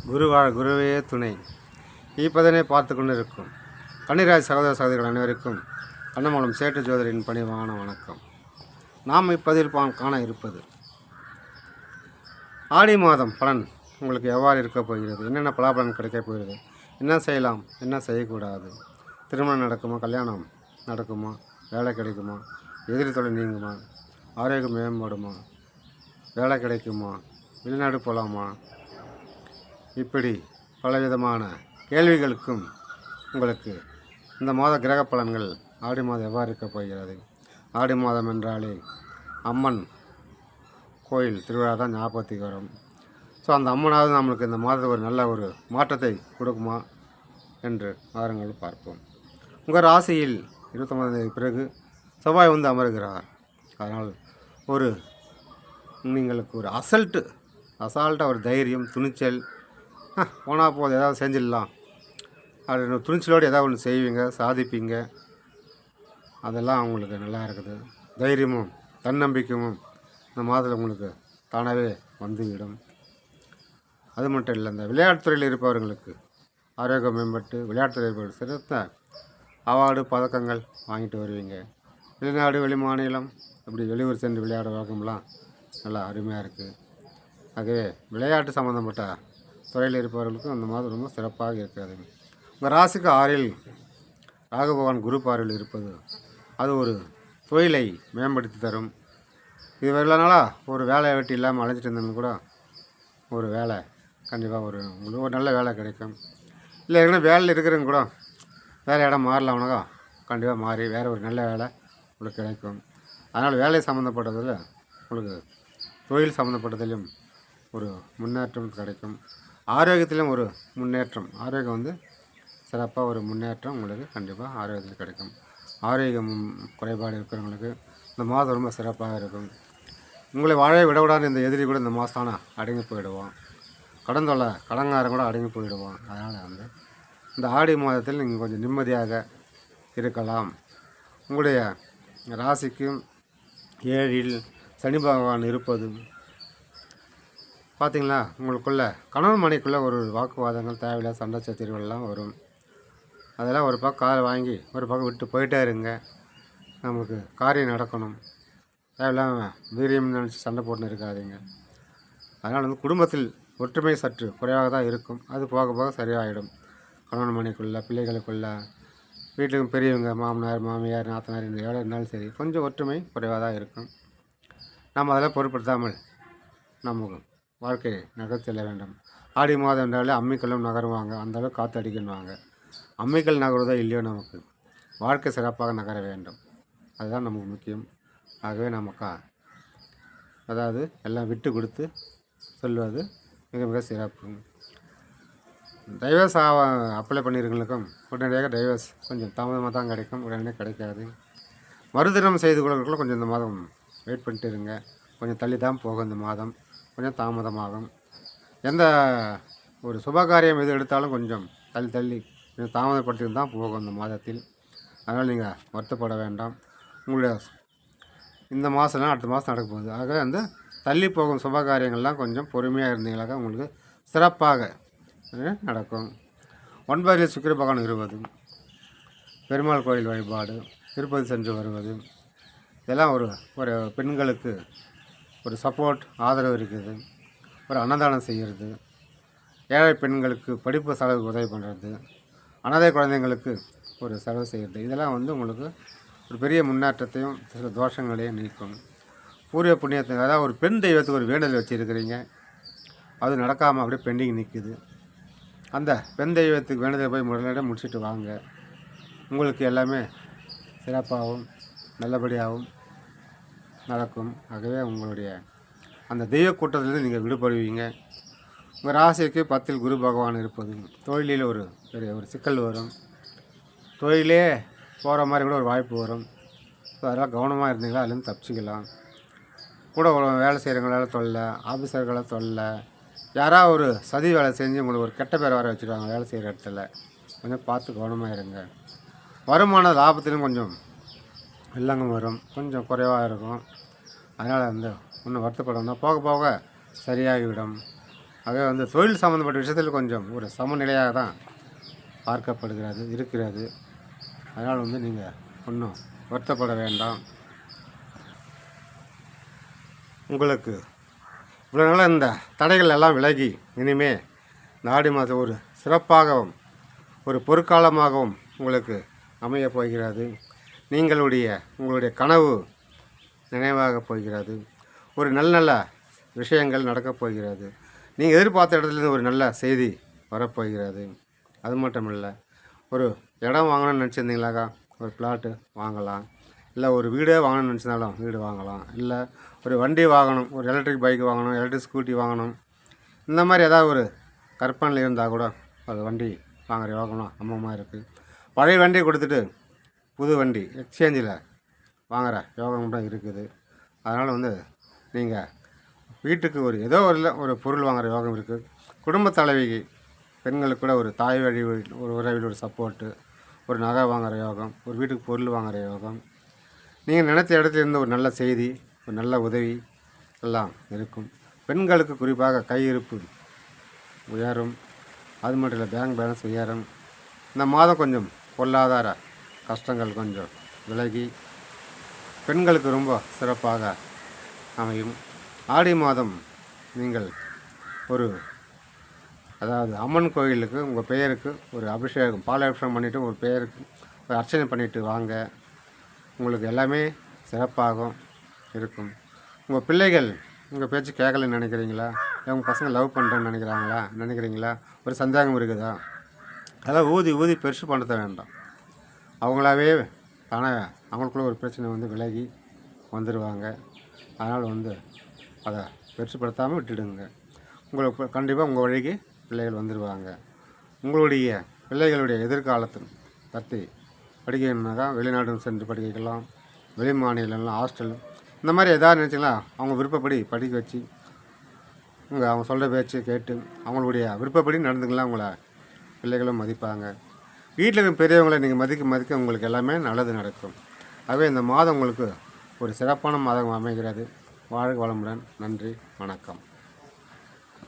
குருவா குருவே துணை. இப்பதனை பார்த்து கொண்டு இருக்கும் கன்னிராஜ் சகோதர சகோதரிகள் அனைவருக்கும் கண்ணமலம் சேட்டு ஜோதரின் பணிவான வணக்கம். நாம் இப்பதில் பா காண இருப்பது ஆடி மாதம் பலன் உங்களுக்கு எவ்வாறு இருக்கப் போகிறது? என்னென்ன பலாபலன் கிடைக்கப் போகிறது? என்ன செய்யலாம்? என்ன செய்யக்கூடாது? திருமணம் நடக்குமா? கல்யாணம் நடக்குமா? வேலை கிடைக்குமா? எதிரி தொழில் நீங்குமா? ஆரோக்கியம் மேம்படுமா? வேலை கிடைக்குமா? வெளிநாடு போகலாமா இப்படி பலவிதமான கேள்விகளுக்கும் உங்களுக்கு இந்த மாத கிரக பலன்கள் ஆடி மாதம் எவ்வாறு இருக்கப் போகிறது? ஆடி மாதம் என்றாலே அம்மன் கோயில் திருவிழா தான் ஞாபகத்துக்கு வரும். ஸோ அந்த அம்மனாவது நம்மளுக்கு இந்த மாதத்துக்கு ஒரு நல்ல ஒரு மாற்றத்தை கொடுக்குமா என்று வாரங்கள் பார்ப்போம். உங்கள் ராசியில் இருபத்தொம்பதாம் தேதி பிறகு செவ்வாய் வந்து அமருகிறார். அதனால் ஒரு நீங்களுக்கு ஒரு அசல்ட்டு அசால்ட்டாக ஒரு தைரியம் துணிச்சல் போனால் போதும் ஏதாவது செஞ்சிடலாம். அப்படின்னு துணிச்சலோடு ஏதாவது ஒன்று செய்வீங்க சாதிப்பீங்க. அதெல்லாம் அவங்களுக்கு நல்லா இருக்குது. தைரியமும் தன்னம்பிக்கையும் இந்த மாதத்தில் உங்களுக்கு தானாகவே வந்துவிடும். அது மட்டும் இல்லை இந்த விளையாட்டுத்துறையில் இருப்பவர்களுக்கு ஆரோக்கியம் மேம்பட்டு விளையாட்டுத்துறை இருப்பவர்கள் சிறந்த அவார்டு பதக்கங்கள் வாங்கிட்டு வருவீங்க. வெளிநாடு வெளி மாநிலம் இப்படி வெளியூர் சென்று விளையாட வழக்கம்லாம் நல்லா அருமையாக இருக்குது ஆகவே விளையாட்டு சம்மந்தப்பட்ட துறையில் இருப்பவர்களுக்கும் அந்த மாதம் ரொம்ப சிறப்பாக இருக்கிறது. உங்கள் ராசிக்கு ஆறில் ராகபகவான் குரு பார்வையில் இருப்பது அது ஒரு தொழிலை மேம்படுத்தி தரும். இது வரலனால ஒரு வேலையை வெட்டி இல்லாமல் அழைச்சிட்டு இருந்தவங்க கூட ஒரு வேலை கண்டிப்பாக ஒரு உங்களுக்கு ஒரு நல்ல வேலை கிடைக்கும். இல்லை ஏற்கனவே வேலையில் இருக்கிறவங்க கூட வேறு இடம் மாறலாம்னாக்கா கண்டிப்பாக மாறி வேறு ஒரு நல்ல வேலை உங்களுக்கு கிடைக்கும். அதனால் வேலை சம்மந்தப்பட்டதில் உங்களுக்கு தொழில் சம்மந்தப்பட்டதிலும் ஒரு முன்னேற்றம் கிடைக்கும். ஆரோக்கியத்திலும் ஒரு முன்னேற்றம். ஆரோக்கியம் வந்து சிறப்பாக ஒரு முன்னேற்றம் உங்களுக்கு கண்டிப்பாக ஆரோக்கியத்தில் கிடைக்கும். ஆரோக்கியம் குறைபாடு இருக்கிறவங்களுக்கு இந்த மாதம் ரொம்ப சிறப்பாக இருக்கும். உங்களை வாழவே விடக்கூடாது இந்த எதிரி கூட இந்த மாதம் தானே அடங்கி போயிடுவோம் கடன் தொல்லை கூட அடங்கி போயிடுவோம் அதனால் வந்து இந்த ஆடி மாதத்தில் நீங்கள் கொஞ்சம் நிம்மதியாக இருக்கலாம். உங்களுடைய ராசிக்கும் ஏழில் சனி பகவான் இருப்பதும் பார்த்தீங்களா உங்களுக்குள்ள கணவன் மனைக்குள்ளே ஒரு வாக்குவாதங்கள் தேவையில்லாத சண்டை சச்சரவுகள்லாம் வரும். அதெல்லாம் ஒரு பக்கம் காரை வாங்கி ஒரு பக்கம் விட்டு போயிட்டே இருங்க. நமக்கு காரியம் நடக்கணும். தேவையில்லாமல் வீரியம் நினச்சி சண்டை போட்டுன்னு இருக்காதீங்க. அதனால் வந்து குடும்பத்தில் ஒற்றுமை சற்று குறைவாக தான் இருக்கும். அது போக போக சரியாயிடும். கணவன் மனைக்குள்ள பிள்ளைகளுக்குள்ள வீட்டுக்கும் பெரியவங்க மாமனார் மாமியார் நாத்தனார் இந்த எவ்வளோ இருந்தாலும் சரி கொஞ்சம் ஒற்றுமை குறைவாக தான் இருக்கும். நம்ம அதெல்லாம் பொருட்படுத்தாமல் நம்ம வாழ்க்கையை நகர்த்தி செல்ல வேண்டும். ஆடி மாதம் என்றாலே அம்மிக்கல்லும் நகருவாங்க. அந்த காற்று அடிக்கணுவாங்க அம்மிக்கல் நகருவதோ இல்லையோ நமக்கு. வாழ்க்கை சிறப்பாக நகர வேண்டும். அதுதான் நமக்கு முக்கியம். ஆகவே நமக்கா அதாவது எல்லாம் விட்டு கொடுத்து சொல்வது மிக மிக சிறப்பு. டைவர்ஸ் அப்ளை பண்ணியிருக்கவங்களுக்கும் உடனடியாக டைவர்ஸ் கொஞ்சம் தாமதமாக தான் கிடைக்கும். உடனே கிடைக்காது. மறுதினம் செய்து கொள்வர்களும் கொஞ்சம் இந்த மாதம் வெயிட் பண்ணிட்டு இருங்க. கொஞ்சம் தள்ளி தான் போகும் இந்த மாதம். கொஞ்சம் தாமதமாகும். எந்த ஒரு சுபகாரியம் எது எடுத்தாலும் கொஞ்சம் தள்ளி தள்ளி கொஞ்சம் தாமதப்படுத்திட்டு தான் போகும் இந்த மாதத்தில். அதனால் நீங்கள் வருத்தப்பட வேண்டாம். உங்களுடைய இந்த மாதம்லாம் அடுத்த மாதம் நடக்க போகுது. ஆக அந்த தள்ளி போகும் சுபகாரியங்கள்லாம் கொஞ்சம் பொறுமையாக இருந்தீங்களாக உங்களுக்கு சிறப்பாக நடக்கும். ஒன்பதில் சுக்கிர பகவான் இருபது. பெருமாள் கோயில் வழிபாடு திருப்பதி சென்று வருவது. இதெல்லாம் ஒரு ஒரு பெண்களுக்கு ஒரு சப்போர்ட் ஆதரவு இருக்குது. ஒரு அன்னதானம் செய்கிறது. ஏழை பெண்களுக்கு படிப்பு செலவுக்கு உதவி பண்ணுறது அனாதை குழந்தைங்களுக்கு ஒரு செலவு செய்கிறது. இதெல்லாம் வந்து உங்களுக்கு ஒரு பெரிய முன்னேற்றத்தையும் சில தோஷங்களையும் நீக்கும். பூர்வ புண்ணியத்தை அதாவது ஒரு பெண் தெய்வத்துக்கு ஒரு வேண்டுதல் வச்சுருக்கிறீங்க. அது நடக்காமல் அப்படியே பெண்டிங் நிற்குது அந்த பெண் தெய்வத்துக்கு வேண்டுதல் போய் முதலிடம் முடிச்சுட்டு வாங்க. உங்களுக்கு எல்லாமே சிறப்பாகவும் நல்லபடியாகவும் நடக்கும். ஆகவே உங்களுடைய அந்த தெய்வ கூட்டத்திலிருந்து நீங்கள் விடுபடுவீங்க. உங்கள் ராசிக்கு பத்தில் குரு பகவான் இருப்பது. தொழிலில் ஒரு பெரிய ஒரு சிக்கல் வரும். தொழிலே போகிற மாதிரி கூட ஒரு வாய்ப்பு வரும். ஸோ அதெல்லாம் கவனமாக இருந்தீங்களா? அதுலேருந்து தப்பிச்சிக்கலாம். கூட வேலை செய்கிறவங்களால தொல்லை ஆஃபீஸர்களால் தொல்லை யாராவது ஒரு சதி வேலை செஞ்சு உங்களுக்கு ஒரு கெட்ட பேர் வர வச்சுருவாங்க வேலை செய்கிற இடத்துல. கொஞ்சம் பார்த்து கவனமாக இருங்க. வருமான லாபத்திலும் கொஞ்சம் வில்லங்கம் வரும். கொஞ்சம் குறைவாக இருக்கும். அதனால் வந்து ஒன்றும் வருத்தப்படணும் போக போக சரியாகிவிடும். ஆகவே வந்து தொழில் சம்மந்தப்பட்ட விஷயத்தில் கொஞ்சம் ஒரு சமநிலையாக தான் பார்க்கப்படுகிறது இருக்கிறது. அதனால் வந்து நீங்கள் ஒன்றும் வருத்தப்பட வேண்டாம். உங்களுக்கு இவ்வளோ நாளாக இந்த தடைகள் எல்லாம் விலகி இனிமே நாடி ஆடி மாதம் ஒரு சிறப்பாகவும் ஒரு பொற்காலமாகவும் உங்களுக்கு அமையப் போகிறது. நீங்களுடைய உங்களுடைய கனவு நினைவாக போகிறது. ஒரு நல்ல நல்ல விஷயங்கள் நடக்கப் போகிறது. நீங்கள் எதிர்பார்த்த இடத்துலேருந்து ஒரு நல்ல செய்தி வரப்போகிறது அது மட்டும் இல்லை ஒரு இடம் வாங்கணும்னு நினச்சிருந்தீங்களாக்கா? ஒரு பிளாட்டு வாங்கலாம். இல்லை ஒரு வீடே வாங்கணும்னு நினச்சிருந்தாலும் வீடு வாங்கலாம். இல்லை ஒரு வண்டி வாங்கணும் ஒரு எலக்ட்ரிக் பைக் வாங்கணும் எலக்ட்ரிக் ஸ்கூட்டி வாங்கணும். இந்த மாதிரி ஏதாவது ஒரு கற்பனையில் இருந்தால் கூட அது வண்டி வாங்குற யோகம்லாம் அம்மமாக இருக்குது பழைய வண்டியை கொடுத்துட்டு புது வண்டி எக்ஸ்சேஞ்சில் வாங்குற யோகம் தான் இருக்குது. அதனால் வந்து நீங்கள் வீட்டுக்கு ஒரு ஏதோ ஒரு இல்லை ஒரு பொருள் வாங்குற யோகம் இருக்குது குடும்ப தலைவிக்கு பெண்களுக்கு கூட ஒரு தாய் வழி ஒரு உறவில் ஒரு சப்போர்ட்டு ஒரு நகை வாங்குற யோகம் ஒரு வீட்டுக்கு பொருள் வாங்குற யோகம். நீங்கள் நினைத்த இடத்துல இருந்து ஒரு நல்ல செய்தி ஒரு நல்ல உதவி எல்லாம் இருக்கும். பெண்களுக்கு குறிப்பாக கையிருப்பு உயரும். அது மட்டும் இல்லை பேங்க் பேலன்ஸ் உயரும். இந்த மாதம் கொஞ்சம் பொருளாதார கஷ்டங்கள் கொஞ்சம் விலகி பெண்களுக்கு ரொம்ப சிறப்பாக அமையும். ஆடி மாதம் நீங்கள் ஒரு அதாவது அம்மன் கோயிலுக்கு உங்கள் பெயருக்கு ஒரு அபிஷேகம் பாலாபிஷேகம் பண்ணிவிட்டு ஒரு பெயருக்கு ஒரு அர்ச்சனை பண்ணிவிட்டு வாங்க. உங்களுக்கு எல்லாமே சிறப்பாகும் இருக்கும். உங்கள் பிள்ளைகள் உங்கள் பேச்சு கேட்கலன்னு நினைக்கிறீங்களா? இல்லை உங்கள் பசங்க லவ் பண்ணுறேன்னு நினைக்கிறாங்களா? நினைக்கிறீங்களா? ஒரு சந்தேகம் இருக்குதா? அதெல்லாம் ஊதி ஊதி பெருசு பண்ணத வேண்டாம். அவங்களாவே தானே அவங்களுக்குள்ள ஒரு பிரச்சனை வந்து விலகி வந்துடுவாங்க அதனால் வந்து அதை பெருசுப்படுத்தாமல் விட்டுடுங்க. உங்களுக்கு கண்டிப்பாக உங்கள் வழிக்கு பிள்ளைகள் வந்துடுவாங்க உங்களுடைய பிள்ளைகளுடைய எதிர்காலத்தை பற்றி படிக்கணும்னாக்கா வெளிநாடு சென்று படிக்கலாம் வெளி மாநிலம்லாம் ஹாஸ்டல் இந்த மாதிரி எதாவது நினச்சிங்களா? அவங்க விருப்பப்படி படிக்க வச்சு உங்கள் அவங்க சொல்கிற பேச்சு கேட்டு அவங்களுடைய விருப்பப்படி நடந்துக்கலாம். உங்களை பிள்ளைகளும் மதிப்பாங்க. வீட்டில் இருக்க பெரியவங்களை நீங்கள் மதிக்க மதிக்க உங்களுக்கு எல்லாமே நல்லது நடக்கும். ஆகவே இந்த மாதம் உங்களுக்கு ஒரு சிறப்பான மாதம் அமைகிறது. வாழ்க வளமுடன். நன்றி. வணக்கம்.